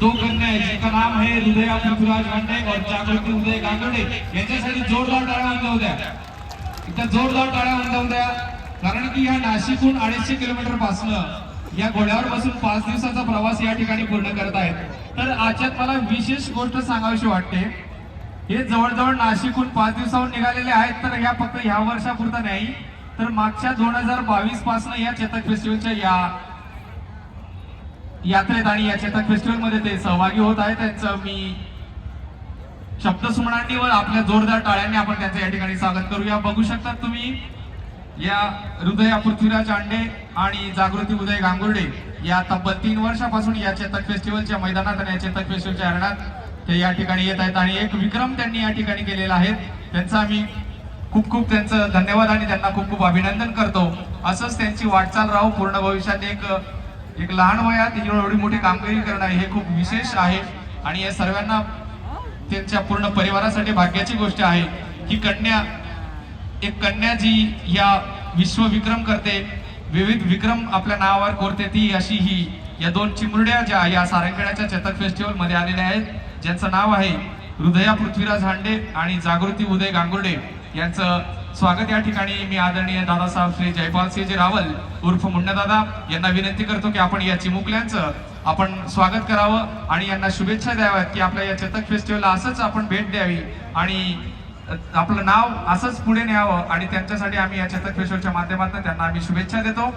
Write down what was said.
दो कन्या है जिनका नाम है हृदया पृथ्वीराज गांडे और जागृती उदय गांगडे यांच्यासाठी जोरदार टाळ्या वाजवू द्या एकदा जोरदार टाळ्या वाजवू द्या कारण की या नाशिकहून अडीचशे किलोमीटर पासनं या घोड्यावर बसून पाच दिवसाचा प्रवास या ठिकाणी पूर्ण करत आहेत. तर आजच्यात मला विशेष गोष्ट सांगावीशी वाटते. हे जवळजवळ नाशिकहून पाच दिवसाहून निघालेले आहेत तर ह्या फक्त ह्या वर्षापुरता नाही तर मागच्या दोन हजार बावीसपासून या चेतक फेस्टिवलच्या या यात्रेत आणि या चेतक फेस्टिवलमध्ये ते सहभागी होत आहे त्यांचं मी शब्दसुमनांनी आपल्या जोरदार टाळ्यांनी आपण त्यांचं या ठिकाणी स्वागत करूया. बघू शकतात तुम्ही या हृदया पृथ्वीराज आंडे आणि जागृती उदय गांगुर्डे या तब्बल तीन वर्षापासून या चेतक फेस्टिवलच्या मैदानात आणि या चेतक फेस्टिवलच्या अरणात ते या ठिकाणी येत आहेत. आणि एक विक्रम त्यांनी या ठिकाणी केलेला आहे. त्यांचा आम्ही खूप खूप त्यांचं धन्यवाद आणि त्यांना खूप खूप अभिनंदन करतो. असंच त्यांची वाटचाल राहू. पूर्ण भविष्यात एक एक लहान वयात एवढी मोठी कामगिरी करणं हे खूप विशेष आहे. आणि या सर्वांना त्यांच्या पूर्ण परिवारासाठी भाग्याची गोष्ट आहे की कन्या एक कन्या जी या विश्वविक्रम करते विविध विक्रम आपल्या नावावर कोरते ती अशी ही या दोन चिमुरड्या ज्या या सारंगड्याच्या चेतक फेस्टिवलमध्ये आलेल्या आहेत ज्यांचं नाव आहे हृदया पृथ्वीराज हांडे आणि जागृती उदय गांगुर्डे. यांचं स्वागत या ठिकाणी मी आदरणीय दादासाहेब श्री जयपाल सिंहजी रावल उर्फ मुंडादादा यांना विनंती करतो की आपण या चिमुकल्यांचं आपण स्वागत करावं आणि यांना शुभेच्छा द्याव्यात की आपल्या या चेतक फेस्टिवलला असंच आपण भेट द्यावी आणि आपलं नाव असंच पुढे न्यावं आणि त्यांच्यासाठी आम्ही या चेतक फेस्टिवलच्या माध्यमातून त्यांना आम्ही शुभेच्छा देतो.